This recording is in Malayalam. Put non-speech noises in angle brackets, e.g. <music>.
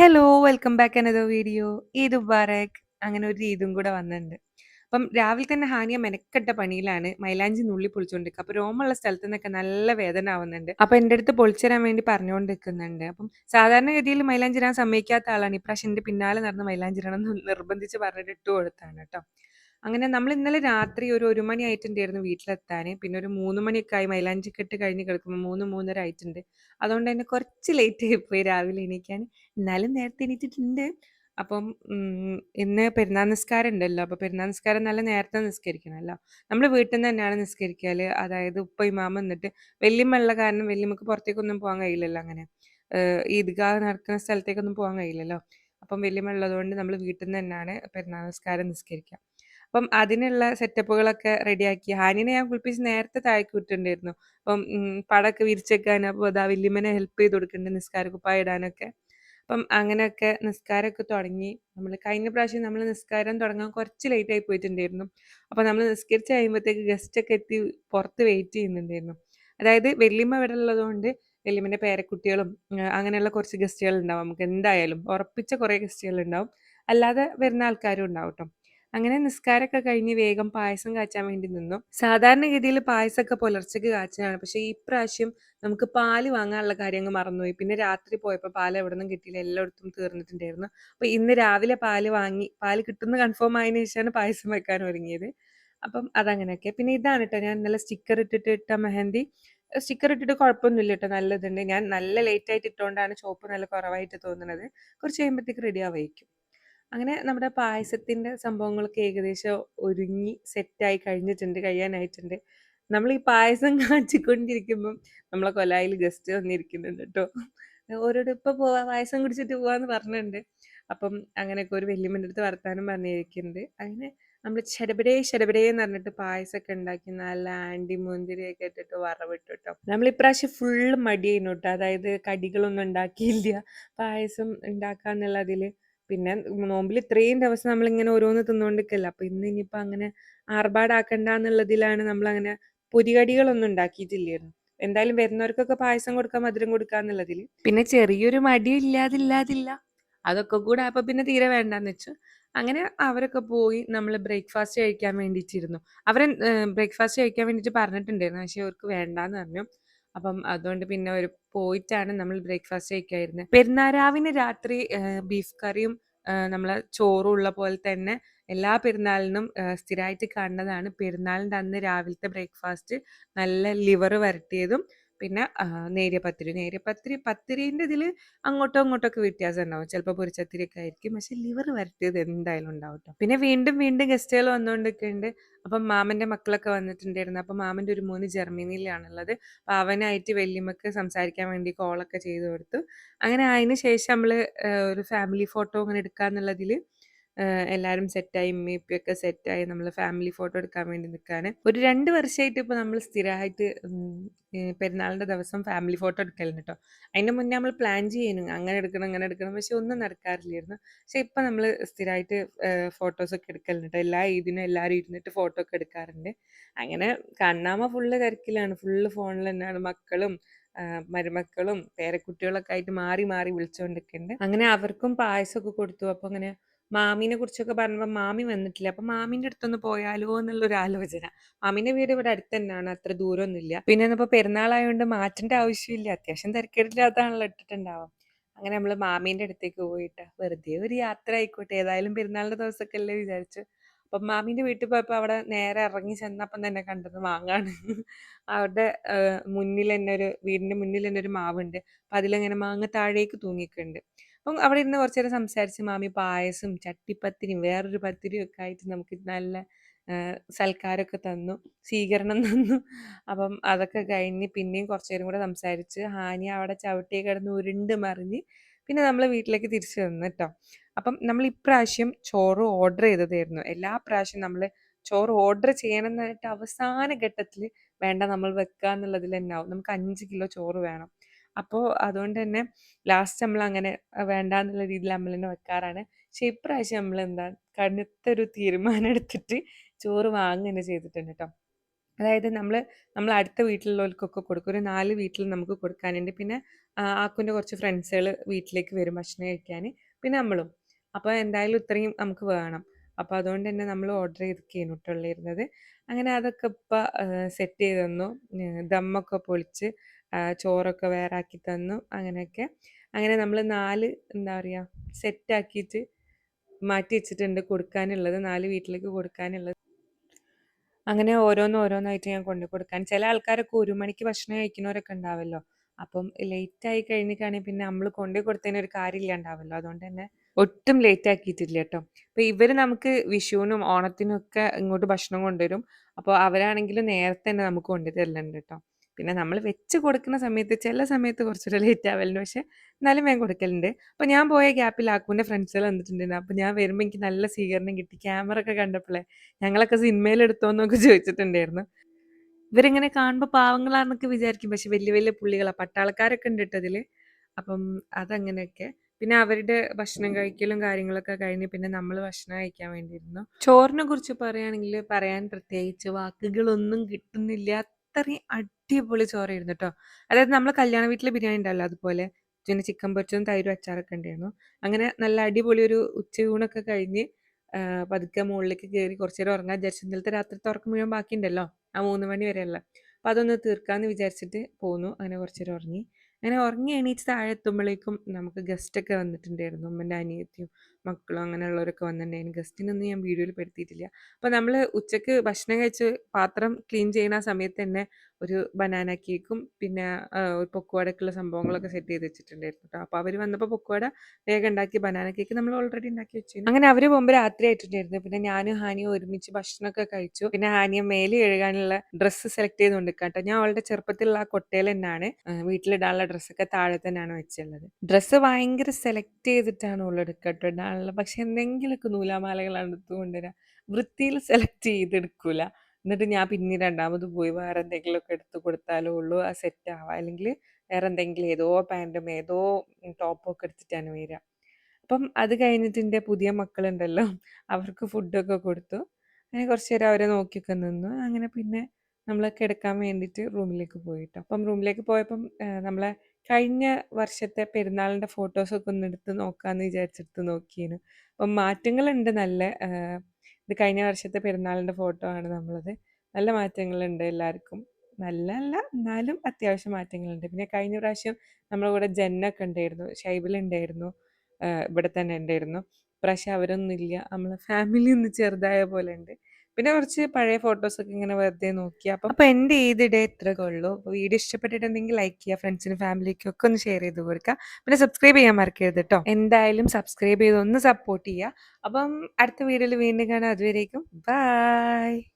Hello welcome back another video Eid Mubarak. അങ്ങനെ ഒരു ഈദും കൂടെ വന്നിട്ടുണ്ട്. അപ്പം രാവിലെ തന്നെ ഹാനിയ മെനക്കെട്ട പണിയിലാണ് മൈലാഞ്ചി നുള്ളി പൊളിച്ചുകൊണ്ടിരിക്കുക അപ്പോൾ രോമുള്ള സ്ഥലത്ത് നിന്നൊക്കെ നല്ല വേദന ആവുന്നുണ്ട്. അപ്പോൾ എന്റെ അടുത്ത് പൊളിച്ചുതരാൻ വേണ്ടി പറഞ്ഞുകൊണ്ടിരിക്കുന്നുണ്ട് അപ്പം സാധാരണഗതിയിൽ മൈലാഞ്ചി ഇടാൻ സമ്മതിക്കാത്ത ആളാണ്. ഇപ്രാവശ്യം എന്റെ പിന്നാലെ നടന്ന് മൈലാഞ്ചി ഇടണം നിർബന്ധിച്ച് പറഞ്ഞിട്ട് ഇട്ട് കൊടുത്താണ് കേട്ടോ. അങ്ങനെ നമ്മൾ ഇന്നലെ രാത്രി ഒരു ഒരു മണി ആയിട്ടുണ്ടായിരുന്നു വീട്ടിലെത്താൻ. പിന്നെ ഒരു മൂന്ന് മണിയൊക്കെ ആയി മൈലാഞ്ചി കെട്ട് കഴിഞ്ഞ് കിടക്കുമ്പോൾ മൂന്ന് മൂന്നര ആയിട്ടുണ്ട്. അതുകൊണ്ട് തന്നെ കുറച്ച് ലേറ്റ് ആയിപ്പോയി രാവിലെ എണീക്കാൻ. എന്നാലും നേരത്തെ എണീറ്റിട്ടുണ്ട്. അപ്പം ഇന്ന് പെരുന്നാൾ നിസ്കാരം ഉണ്ടല്ലോ. അപ്പോൾ പെരുന്നാൾ നിസ്കാരം നല്ല നേരത്തെ നിസ്കരിക്കണമല്ലോ. നമ്മൾ വീട്ടിൽ നിന്ന് തന്നെയാണ് നിസ്കരിക്കൽ അതായത് ഉപ്പ ഇമാമ എന്നിട്ട് വല്യമ്മയുള്ള കാരണം വെല്ലിമ്മക്ക് പുറത്തേക്കൊന്നും പോകാൻ കഴിയില്ലല്ലോ അങ്ങനെ. ഈദ്ഗാഹ് നടക്കുന്ന സ്ഥലത്തേക്കൊന്നും പോകാൻ കഴിയില്ലല്ലോ. അപ്പം വല്യമ്മ ഉള്ളതുകൊണ്ട് നമ്മൾ വീട്ടിൽ നിന്ന് തന്നെയാണ് പെരുന്നാൾ നിസ്കാരം നിസ്കരിക്കുക. അപ്പം അതിനുള്ള സെറ്റപ്പുകളൊക്കെ റെഡിയാക്കി. ഹാനിനെ ഞാൻ കുളിപ്പിച്ച് നേരത്തെ താഴേക്ക് വിട്ടിട്ടുണ്ടായിരുന്നു. അപ്പം പടമൊക്കെ വിരിച്ചേക്കാൻ അപ്പോൾ അതാ വല്യമ്മനെ ഹെൽപ്പ് ചെയ്ത് കൊടുക്കുന്നുണ്ട് നിസ്കാര കുപ്പായ ഇടാനൊക്കെ അപ്പം അങ്ങനെയൊക്കെ നിസ്കാരമൊക്കെ തുടങ്ങി. നമ്മൾ കഴിഞ്ഞ പ്രാവശ്യം നമ്മൾ നിസ്കാരം തുടങ്ങാൻ കുറച്ച് ലേറ്റ് ആയി പോയിട്ടുണ്ടായിരുന്നു. അപ്പോൾ നമ്മൾ നിസ്കരിച്ച് കഴിയുമ്പോഴത്തേക്ക് ഗസ്റ്റൊക്കെ എത്തി പുറത്ത് വെയിറ്റ് ചെയ്യുന്നുണ്ടായിരുന്നു. അതായത് വെല്ലിമ്മ ഇവിടെ ഉള്ളതുകൊണ്ട് വെല്ലിമ്മന്റെ പേരക്കുട്ടികളും അങ്ങനെയുള്ള കുറച്ച് ഗസ്റ്റുകൾ ഉണ്ടാവും നമുക്ക് എന്തായാലും ഉറപ്പിച്ച കുറേ ഗസ്റ്റുകൾ ഉണ്ടാവും അല്ലാതെ വരുന്ന ആൾക്കാരും ഉണ്ടാവും കേട്ടോ അങ്ങനെ നിസ്കാരമൊക്കെ കഴിഞ്ഞ് വേഗം പായസം കാച്ചാൻ വേണ്ടി നിന്നു. സാധാരണഗതിയിൽ പായസമൊക്കെ പുലർച്ചയ്ക്ക് കാച്ചാണ് പക്ഷേ ഈ പ്രാവശ്യം നമുക്ക് പാൽ വാങ്ങാനുള്ള കാര്യം അങ്ങ് മറന്നുപോയി. പിന്നെ രാത്രി പോയപ്പോൾ പാൽ എവിടെ നിന്നും കിട്ടിയില്ല. എല്ലായിടത്തും തീർന്നിട്ടുണ്ടായിരുന്നു. അപ്പോൾ ഇന്ന് രാവിലെ പാൽ വാങ്ങി പാൽ കിട്ടുന്ന കൺഫേം ആയതിനു ശേഷമാണ് പായസം വെക്കാൻ ഒരുങ്ങിയത്. അപ്പം അതങ്ങനെയൊക്കെ. പിന്നെ ഇതാണ് കേട്ടോ ഞാൻ ഇന്നലെ സ്റ്റിക്കർ ഇട്ടിട്ട് ഇട്ട മെഹന്തി. സ്റ്റിക്കർ ഇട്ടിട്ട് കുഴപ്പമൊന്നുമില്ല കേട്ടോ നല്ലതുണ്ട്. ഞാൻ നല്ല ലേറ്റ് ആയിട്ട് ഇട്ടുകൊണ്ടാണ് ചോപ്പ് നല്ല കുറവായിട്ട് തോന്നുന്നത്. കുറച്ച് കഴിയുമ്പോഴത്തേക്ക് റെഡി ആവായിരിക്കും അങ്ങനെ നമ്മുടെ പായസത്തിന്റെ സംഭവങ്ങളൊക്കെ ഏകദേശം ഒരുങ്ങി സെറ്റായി കഴിഞ്ഞിട്ടുണ്ട് കഴിയാനായിട്ടുണ്ട്. നമ്മൾ ഈ പായസം <laughs> കാച്ചിക്കൊണ്ടിരിക്കുമ്പം നമ്മളെ കൊലായിൽ ഗസ്റ്റ് വന്നിരിക്കുന്നുണ്ട് കേട്ടോ. ഓരോട് ഇപ്പൊ പോവാ പായസം കുടിച്ചിട്ട് പോവാന്ന് പറഞ്ഞിട്ടുണ്ട്. അപ്പം അങ്ങനെയൊക്കെ ഒരു വല്യമ്മന്റെ അടുത്ത് വർത്താനം പറഞ്ഞിരിക്കുന്നുണ്ട്. അങ്ങനെ നമ്മൾ ചെടപടേ ചെടപടേ എന്ന് പറഞ്ഞിട്ട് പായസമൊക്കെ ഉണ്ടാക്കി നല്ല ആന്റി മുന്തിരിയൊക്കെ ഇട്ടിട്ട് വറവിട്ടു കേട്ടോ. നമ്മൾ ഇപ്രാവശ്യം ഫുള്ള് മടിയായിരുന്നു കേട്ടോ. അതായത് കടികളൊന്നും ഉണ്ടാക്കിയില്ല. പായസം ഉണ്ടാക്കാന്നുള്ളതിൽ പിന്നെ നോമ്പിൽ ഇത്രയും ദിവസം നമ്മളിങ്ങനെ ഓരോന്ന് തിന്നുകൊണ്ടിരിക്കല്ല അപ്പൊ ഇന്ന് ഇനിയിപ്പോ അങ്ങനെ ആർഭാടാക്കണ്ട എന്നുള്ളതിലാണ് നമ്മൾ അങ്ങനെ പൊരികടികളൊന്നും ഉണ്ടാക്കിയിട്ടില്ലായിരുന്നു. എന്തായാലും വരുന്നവർക്കൊക്കെ പായസം കൊടുക്കാൻ മധുരം കൊടുക്കാന്നുള്ളതിൽ പിന്നെ ചെറിയൊരു മടി ഇല്ലാതില്ലാതില്ല. അതൊക്കെ കൂടെ അപ്പൊ പിന്നെ തീരെ വേണ്ടെന്ന് വെച്ചു. അങ്ങനെ അവരൊക്കെ പോയി നമ്മൾ ബ്രേക്ക്ഫാസ്റ്റ് കഴിക്കാൻ വേണ്ടിയിട്ടിരുന്നു. അവരെ ബ്രേക്ക്ഫാസ്റ്റ് കഴിക്കാൻ വേണ്ടിയിട്ട് പറഞ്ഞിട്ടുണ്ടായിരുന്നു. പക്ഷെ അവർക്ക് വേണ്ടാന്ന് പറഞ്ഞു. അപ്പം അതുകൊണ്ട് പിന്നെ ഒരു പോയിട്ടാണ് നമ്മൾ ബ്രേക്ക്ഫാസ്റ്റ് കഴിക്കായിരുന്നത് പെരുന്നാരാവിന് രാത്രി ബീഫ് കറിയും നമ്മളെ ചോറും ഉള്ള പോലെ തന്നെ എല്ലാ പെരുന്നാളിനും സ്ഥിരമായിട്ട് കാണുന്നതാണ് പെരുന്നാളിന്റെ അന്ന് രാവിലത്തെ ബ്രേക്ക്ഫാസ്റ്റ് നല്ല ലിവർ വരട്ടിയതും പിന്നെ നേരിയ പത്തിരി നേരിയ പത്തിരി അങ്ങോട്ടോ അങ്ങോട്ടും ഒക്കെ വ്യത്യാസം ഉണ്ടാവും ചിലപ്പോൾ പൊരിച്ചത്തിരി ഒക്കെ ആയിരിക്കും. പക്ഷെ ലിവർ വരട്ടിയത് എന്തായാലും ഉണ്ടാവും പിന്നെ വീണ്ടും വീണ്ടും ഗസ്റ്റുകൾ വന്നുകൊണ്ടൊക്കെയുണ്ട് അപ്പം മാമന്റെ മക്കളൊക്കെ വന്നിട്ടുണ്ടായിരുന്നു. അപ്പം മാമന്റെ ഒരു മൂന്ന് ജർമ്മനിയിലാണുള്ളത്. അപ്പം അവനായിട്ട് വല്യമ്മക്ക് സംസാരിക്കാൻ വേണ്ടി കോളൊക്കെ ചെയ്തു കൊടുത്തു. അങ്ങനെ അതിന് ശേഷം നമ്മൾ ഒരു ഫാമിലി ഫോട്ടോ അങ്ങനെ എടുക്കാന്നുള്ളതിൽ എല്ലാവരും സെറ്റായി ഉമ്മയും ഉപ്പയൊക്കെ സെറ്റായി നമ്മൾ ഫാമിലി ഫോട്ടോ എടുക്കാൻ വേണ്ടി നിൽക്കുകയാണ് ഒരു രണ്ട് വർഷമായിട്ട് ഇപ്പോൾ നമ്മൾ സ്ഥിരമായിട്ട് പെരുന്നാളിന്റെ ദിവസം ഫാമിലി ഫോട്ടോ എടുക്കലുണ്ട് കേട്ടോ അതിന്റെ മുന്നേ നമ്മൾ പ്ലാൻ ചെയ്യുന്നു അങ്ങനെ എടുക്കണം അങ്ങനെ എടുക്കണം പക്ഷെ ഒന്നും നടക്കാറില്ലായിരുന്നു. പക്ഷെ ഇപ്പം നമ്മൾ സ്ഥിരമായിട്ട് ഫോട്ടോസൊക്കെ എടുക്കലുണ്ട് എല്ലാ ഇതിനും എല്ലാവരും ഇരുന്നിട്ട് ഫോട്ടോ ഒക്കെ എടുക്കാറുണ്ട്. അങ്ങനെ കണ്ണാമ ഫുള്ള് തിരക്കിലാണ്. ഫുള്ള് ഫോണിൽ തന്നെയാണ് മക്കളും മരുമക്കളും പേരക്കുട്ടികളൊക്കെ ആയിട്ട് മാറി മാറി വിളിച്ചുകൊണ്ടിരിക്കുന്നുണ്ട് അങ്ങനെ അവർക്കും പായസമൊക്കെ കൊടുത്തു. അപ്പോൾ അങ്ങനെ മാമീനെ കുറിച്ചൊക്കെ പറഞ്ഞപ്പോൾ മാമി വന്നിട്ടില്ല. അപ്പം മാമീന്റെ അടുത്തൊന്ന് പോയാലോ എന്നുള്ള ഒരു ആലോചന. മാമീന്റെ വീട് ഇവിടെ അടുത്ത് തന്നെയാണ് അത്ര ദൂരമൊന്നുമില്ല പിന്നെ ഇപ്പോൾ പെരുന്നാളായതുകൊണ്ട് മാറ്റേണ്ട ആവശ്യമില്ല. അത്യാവശ്യം തിരക്കേടില്ലാത്തതാണല്ലോ ഇട്ടിട്ടുണ്ടാവാം. അങ്ങനെ നമ്മൾ മാമീന്റെ അടുത്തേക്ക് പോയിട്ട് വെറുതെ ഒരു യാത്ര ആയിക്കോട്ടെ. ഏതായാലും പെരുന്നാളിന്റെ ദിവസമൊക്കെ അല്ലേ വിചാരിച്ചു. അപ്പം മാമീന്റെ വീട്ടിൽ പോയപ്പോൾ അവിടെ നേരെ ഇറങ്ങി ചെന്നപ്പം തന്നെ കണ്ടത് മാങ്ങാണ്. അവരുടെ മുന്നിൽ തന്നെ ഒരു വീടിന്റെ മുന്നിൽ തന്നെ ഒരു മാവുണ്ട്. അപ്പം അതിലങ്ങനെ മാങ്ങ താഴേക്ക് തൂങ്ങിക്കുന്നുണ്ട് അപ്പം അവിടെ ഇരുന്ന് കുറച്ച് നേരം സംസാരിച്ച് മാമി പായസം ചട്ടിപ്പത്തിരിയും വേറൊരു പത്തിരിയും ഒക്കെ ആയിട്ട് നമുക്ക് നല്ല സൽക്കാരമൊക്കെ തന്നു സ്വീകരണം <laughs> തന്നു. അപ്പം അതൊക്കെ കഴിഞ്ഞ് പിന്നെയും കുറച്ച് നേരം കൂടെ സംസാരിച്ച് ഹാനി അവിടെ ചവിട്ടിയെ കിടന്ന് ഉരുണ്ട് മറിഞ്ഞ് പിന്നെ നമ്മൾ വീട്ടിലേക്ക് തിരിച്ചു വന്നു കേട്ടോ. അപ്പം നമ്മൾ ഇപ്രാവശ്യം ചോറ് ഓർഡർ ചെയ്തതായിരുന്നു. എല്ലാ പ്രാവശ്യം നമ്മൾ ചോറ് ഓർഡർ ചെയ്യണമെന്നായിട്ട് അവസാന ഘട്ടത്തിൽ വേണ്ട നമ്മൾ വെക്കുക എന്നുള്ളതിൽ തന്നെ ആവും. നമുക്ക് അഞ്ച് കിലോ ചോറ് വേണം. അപ്പോൾ അതുകൊണ്ട് തന്നെ ലാസ്റ്റ് നമ്മൾ അങ്ങനെ വേണ്ട എന്നുള്ള രീതിയിൽ നമ്മൾ തന്നെ വെക്കാറാണ് പക്ഷെ ഇപ്രാവശ്യം നമ്മൾ എന്താ കടുത്തൊരു തീരുമാനം എടുത്തിട്ട് ചോറ് വാങ്ങുക തന്നെ ചെയ്തിട്ടുണ്ട് കേട്ടോ അതായത് നമ്മൾ നമ്മൾ അടുത്ത വീട്ടിലുള്ളവർക്കൊക്കെ കൊടുക്കും. ഒരു നാല് വീട്ടിൽ നമുക്ക് കൊടുക്കാനുണ്ട്. പിന്നെ ആക്കുന്റെ കുറച്ച് ഫ്രണ്ട്സുകൾ വീട്ടിലേക്ക് വരും ഭക്ഷണം കഴിക്കാൻ പിന്നെ നമ്മളും. അപ്പോൾ എന്തായാലും ഇത്രയും നമുക്ക് വേണം. അപ്പോൾ അതുകൊണ്ട് തന്നെ നമ്മൾ ഓർഡർ ചെയ്തൊക്കെയാണ് ട്ടോ ഉള്ളായിരുന്നത്. അങ്ങനെ അതൊക്കെ ഇപ്പം സെറ്റ് ചെയ്ത് തന്നു. ദമ്മൊക്കെ പൊളിച്ച് ചോറൊക്കെ വേറാക്കി തന്നു. അങ്ങനെയൊക്കെ. അങ്ങനെ നമ്മൾ നാല് എന്താ പറയുക സെറ്റാക്കിയിട്ട് മാറ്റി വെച്ചിട്ടുണ്ട് കൊടുക്കാനുള്ളത്. നാല് വീട്ടിലേക്ക് കൊടുക്കാനുള്ളത്. അങ്ങനെ ഓരോന്ന് ഓരോന്നായിട്ട് ഞാൻ കൊണ്ട് കൊടുക്കാൻ ചില ആൾക്കാരൊക്കെ ഒരു മണിക്ക് ഭക്ഷണം കഴിക്കുന്നവരൊക്കെ ഉണ്ടാവല്ലോ. അപ്പം ലേറ്റ് ആയി കഴിഞ്ഞിട്ടാണെങ്കിൽ പിന്നെ നമ്മൾ കൊണ്ടു കൊടുത്തതിന് ഒരു കാര്യം ഇല്ലാണ്ടാവല്ലോ. അതുകൊണ്ട് തന്നെ ഒട്ടും ലേറ്റ് ആക്കിയിട്ടില്ല കേട്ടോ അപ്പൊ ഇവർ നമുക്ക് വിഷുവിനും ഓണത്തിനും ഒക്കെ ഇങ്ങോട്ട് ഭക്ഷണം കൊണ്ടുവരും. അപ്പോൾ അവരാണെങ്കിലും നേരത്തെ തന്നെ നമുക്ക് കൊണ്ടു തരലുണ്ട് ട്ടോ. പിന്നെ നമ്മൾ വെച്ച് കൊടുക്കുന്ന സമയത്ത് ചില സമയത്ത് കുറച്ചൊരു ലേറ്റ് ആവലുണ്ട്. പക്ഷേ എന്നാലും വേഗം കൊടുക്കലുണ്ട്. അപ്പോൾ ഞാൻ പോയ ഗ്യാപ്പിൽ ആക്കൂന്റെ ഫ്രണ്ട്സുകൾ വന്നിട്ടുണ്ടായിരുന്നു. അപ്പോൾ ഞാൻ വരുമ്പോൾ എനിക്ക് നല്ല സ്വീകരണം കിട്ടി. ക്യാമറ ഒക്കെ കണ്ടപ്പോഴേ ഞങ്ങളൊക്കെ സിനിമയിൽ എടുത്തോന്നൊക്കെ ചോദിച്ചിട്ടുണ്ടായിരുന്നു. ഇവരിങ്ങനെ കാണുമ്പോൾ പാവങ്ങളാണെന്നൊക്കെ വിചാരിക്കും. പക്ഷെ വലിയ വലിയ പുള്ളികളാ. പട്ടാളക്കാരൊക്കെ ഉണ്ട് ട്ടോ ഇതിൽ. അപ്പം അതങ്ങനെയൊക്കെ. പിന്നെ അവരുടെ ഭക്ഷണം കഴിക്കലും കാര്യങ്ങളൊക്കെ കഴിഞ്ഞ് പിന്നെ നമ്മൾ ഭക്ഷണം കഴിക്കാൻ വേണ്ടിയിരുന്നു ചോറിനെ കുറിച്ച് പറയുകയാണെങ്കിൽ പറയാൻ പ്രത്യേകിച്ച് വാക്കുകളൊന്നും കിട്ടുന്നില്ല. അത്രയും അടിപൊളി ചോറായിരുന്നു കേട്ടോ അതായത് നമ്മൾ കല്യാണ വീട്ടിലെ ബിരിയാണി ഉണ്ടല്ലോ അതുപോലെ. പിന്നെ ചിക്കൻ പൊരിച്ചതും തൈരും അച്ചാറൊക്കെ ഉണ്ടായിരുന്നു. അങ്ങനെ നല്ല അടിപൊളി ഒരു ഉച്ചയൂണൊക്കെ കഴിഞ്ഞ് പതുക്കെ മുകളിലേക്ക് കയറി കുറച്ച് നേരം ഉറങ്ങാൻ വിചാരിച്ചു. ഇന്നലത്തെ രാത്രിത്തെ ഉറക്കം മുഴുവൻ ബാക്കിയുണ്ടല്ലോ. ആ മൂന്ന് മണി വരെയുള്ള. അപ്പോൾ അതൊന്ന് തീർക്കാമെന്ന് വിചാരിച്ചിട്ട് പോന്നു. അങ്ങനെ കുറച്ച് നേരം ഉറങ്ങി. അങ്ങനെ ഉറങ്ങി എണീച്ച് താഴെ എത്തുമ്പോഴേക്കും നമുക്ക് ഗസ്റ്റൊക്കെ വന്നിട്ടുണ്ടായിരുന്നു. ഉമ്മന്റെ അനിയത്തിയും മക്കളും അങ്ങനെയുള്ളവരൊക്കെ വന്നിട്ടുണ്ടായിരുന്നു. ഗസ്റ്റിനൊന്നും ഞാൻ വീഡിയോയിൽ പെടുത്തിയിട്ടില്ല. അപ്പോൾ നമ്മൾ ഉച്ചയ്ക്ക് ഭക്ഷണം കഴിച്ച് പാത്രം ക്ലീൻ ചെയ്യുന്ന സമയത്ത് തന്നെ ഒരു ബനാന കേക്കും പിന്നെ ഒരു പൊക്കുവാടക്കുള്ള സംഭവങ്ങളൊക്കെ സെറ്റ് ചെയ്ത് വെച്ചിട്ടുണ്ടായിരുന്നു കേട്ടോ അപ്പോൾ അവർ വന്നപ്പോൾ പൊക്കുവാട വേഗം ഉണ്ടാക്കി. ബനാന കേക്ക് നമ്മൾ ഓൾറെഡി ഉണ്ടാക്കി വെച്ചിരുന്നു. അങ്ങനെ അവർ പോകുമ്പോൾ രാത്രി ആയിട്ടുണ്ടായിരുന്നു. പിന്നെ ഞാനും ഹാനിയും ഒരുമിച്ച് ഭക്ഷണമൊക്കെ കഴിച്ചു. പിന്നെ ഹാനിയെ മേലെ എഴുകാനുള്ള ഡ്രസ്സ് സെലക്ട് ചെയ്ത് കൊണ്ടിരിക്കുക ട്ടോ. ഞാൻ അവളുടെ ചെറുപ്പത്തിലുള്ള ആ കൊട്ടയിൽ തന്നെയാണ് വീട്ടിലിടാനുള്ള ഡ്രസ്സൊക്കെ താഴെ തന്നെയാണ് വെച്ചുള്ളത്. ഡ്രസ്സ് ഭയങ്കര സെലക്ട് ചെയ്തിട്ടാണ് ഓൾ എടുക്കുക ഇടാനുള്ളത്. പക്ഷെ എന്തെങ്കിലുമൊക്കെ നൂലാമാലകളാണ് എടുത്തു കൊണ്ടുവരിക. വൃത്തിയിൽ സെലക്ട് ചെയ്തെടുക്കൂല. എന്നിട്ട് ഞാൻ പിന്നെ രണ്ടാമത് പോയി വേറെ എന്തെങ്കിലുമൊക്കെ എടുത്ത് കൊടുത്താലേ ഉള്ളൂ ആ സെറ്റ് ആവുക. അല്ലെങ്കിൽ വേറെ എന്തെങ്കിലും ഏതോ പാന്റും ഏതോ ടോപ്പും ഒക്കെ എടുത്തിട്ടാണ് വരിക. അപ്പം അത് കഴിഞ്ഞിട്ട് എന്റെ പുതിയ മക്കളുണ്ടല്ലോ അവർക്ക് ഫുഡൊക്കെ കൊടുത്തു. അങ്ങനെ കുറച്ച് നേരം അവരെ നോക്കിയൊക്കെ നിന്നു. അങ്ങനെ പിന്നെ നമ്മൾ കിടക്കാൻ വേണ്ടിയിട്ട് റൂമിലേക്ക് പോയിട്ടോ അപ്പം റൂമിലേക്ക് പോയപ്പം നമ്മളെ കഴിഞ്ഞ വർഷത്തെ പെരുന്നാളിന്റെ ഫോട്ടോസൊക്കെ ഒന്ന് എടുത്ത് നോക്കാമെന്ന് വിചാരിച്ചെടുത്ത് നോക്കിയേനു. അപ്പം മാറ്റങ്ങളുണ്ട് നല്ല. ഇത് കഴിഞ്ഞ വർഷത്തെ പെരുന്നാളിന്റെ ഫോട്ടോ ആണ് നമ്മളത്. നല്ല മാറ്റങ്ങളുണ്ട് എല്ലാവർക്കും. നല്ല അല്ല എന്നാലും അത്യാവശ്യം മാറ്റങ്ങളുണ്ട്. പിന്നെ കഴിഞ്ഞ പ്രാവശ്യം നമ്മുടെ കൂടെ ജന്നൊക്കെ ഉണ്ടായിരുന്നു. ഷൈബൽ ഉണ്ടായിരുന്നു. ഇവിടെ തന്നെ ഉണ്ടായിരുന്നു. ഇപ്രാവശ്യം അവരൊന്നും ഇല്ല. നമ്മളെ ഫാമിലി ഒന്ന് ചെറുതായ പോലെ ഉണ്ട്. പിന്നെ കുറച്ച് പഴയ ഫോട്ടോസ് ഒക്കെ ഇങ്ങനെ വെറുതെ നോക്കി. അപ്പം അപ്പോൾ എന്റെ ഏതിടെ ഡേ ഇത്രയൊക്കെ ഉള്ളൂ. വീഡിയോ ഇഷ്ടപ്പെട്ടിട്ടുണ്ടെങ്കിൽ ലൈക്ക് ചെയ്യുക. ഫ്രണ്ട്സിനും ഫാമിലിക്കും ഒക്കെ ഒന്ന് ഷെയർ ചെയ്ത് കൊടുക്കുക. പിന്നെ സബ്സ്ക്രൈബ് ചെയ്യാൻ മറക്കരുത് കേട്ടോ എന്തായാലും സബ്സ്ക്രൈബ് ചെയ്ത് ഒന്ന് സപ്പോർട്ട് ചെയ്യുക. അപ്പം അടുത്ത വീഡിയോയിൽ വീണ്ടും കാണാം. അതുവരേക്കും ബൈ.